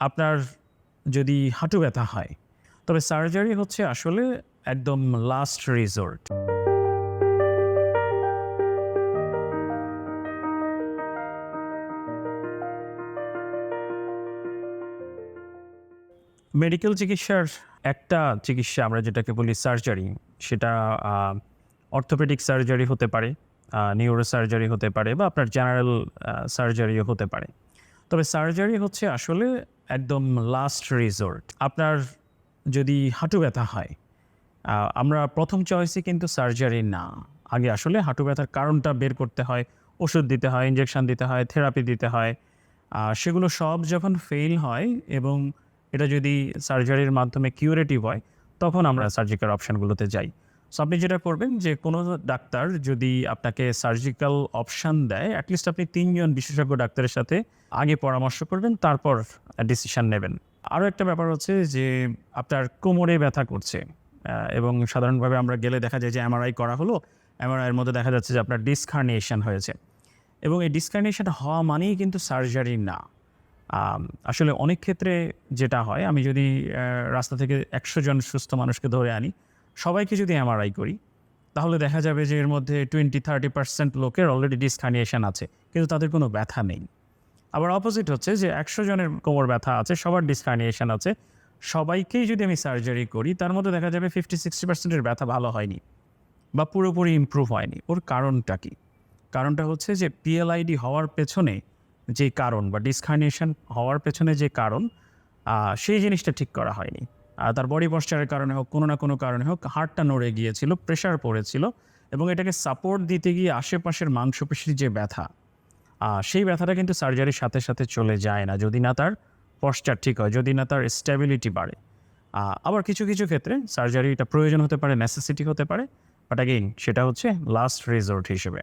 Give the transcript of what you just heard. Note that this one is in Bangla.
আপনার যদি হাঁটু ব্যথা হয়, তবে সার্জারি হচ্ছে আসলে একদম লাস্ট রিসোর্ট মেডিকেল চিকিৎসার একটা চিকিৎসা আমরা যেটাকে বলি সার্জারি সেটা অর্থোপেডিক সার্জারি হতে পারে নিউরো সার্জারি হতে পারে বা আপনার জেনারেল সার্জারিও হতে পারে। তবে সার্জারি হচ্ছে আসলে একদম লাস্ট রিসোর্ট আপনার যদি হাঁটু ব্যথা হয় আমরা প্রথম চয়েসে কিন্তু সার্জারি না। আগে আসলে হাঁটু ব্যথার কারণটা বের করতে হয়, ওষুধ দিতে হয় ইঞ্জেকশন দিতে হয় থেরাপি দিতে হয়। সেগুলো সব যখন ফেল হয় এবং এটা যদি সার্জারির মাধ্যমে কিউরেটিভ হয়, তখন আমরা সার্জিক্যাল অপশানগুলোতে যাই। আপনি যেটা করবেন যে কোনো ডাক্তার যদি আপনাকে সার্জিক্যাল অপশান দেয় অ্যাটলিস্ট আপনি তিনজন বিশেষজ্ঞ ডাক্তারের সাথে আগে পরামর্শ করবেন, তারপর ডিসিশন নেবেন। আরও একটা ব্যাপার হচ্ছে যে আপনার কোমরে ব্যথা করছে এবং সাধারণভাবে আমরা গেলে দেখা যায় যে এমআরআই করা হলো এমআরআইয়ের মধ্যে দেখা যাচ্ছে যে আপনার ডিসকার্নিয়েশন হয়েছে। এবং এই ডিসকার্নিয়েশন হওয়া মানেই কিন্তু সার্জারি না। আসলে অনেক ক্ষেত্রে যেটা হয়, আমি যদি রাস্তা থেকে একশো জন সুস্থ মানুষকে ধরে আনি সবাইকে যদি এমআরআই করি, তাহলে দেখা যাবে যে এর মধ্যে টোয়েন্টি থার্টি পার্সেন্ট লোকের অলরেডি ডিসকার্নিয়েশন আছে, কিন্তু তাদের কোনো ব্যথা নেই। আবার অপোজিট হচ্ছে যে একশো জনের কোমর ব্যথা আছে, সবার ডিসকার্নিয়েশন আছে, সবাইকেই যদি আমি সার্জারি করি, তার মধ্যে দেখা যাবে ফিফটি সিক্সটি পার্সেন্টের ব্যথা ভালো হয়নি বা পুরোপুরি ইমপ্রুভ হয়নি। ওর কারণটা কি? কারণটা হচ্ছে যে পিএলআইডি হওয়ার পেছনে যে কারণ বা ডিসকার্নিয়েশন হওয়ার পেছনে যে কারণ সেই জিনিসটা ঠিক করা হয়নি। তার বডি পশ্চারের কারণে হোক, কোনো না কোনো কারণে হোক, হাড়টা নড়ে গিয়েছিল প্রেশার পড়েছিল এবং এটাকে সাপোর্ট দিতে গিয়ে আশেপাশের মাংসপেশির যে ব্যথা সেই ব্যথাটা কিন্তু সার্জারির সাথে সাথে চলে যায় না, যদি না তার পশ্চার ঠিক হয়, যদি না তার স্টেবিলিটি বাড়ে। আবার কিছু কিছু ক্ষেত্রে সার্জারিটা প্রয়োজন হতে পারে নেসেসিটি হতে পারে বাট অ্যাগেইন সেটা হচ্ছে লাস্ট রিসোর্ট হিসেবে।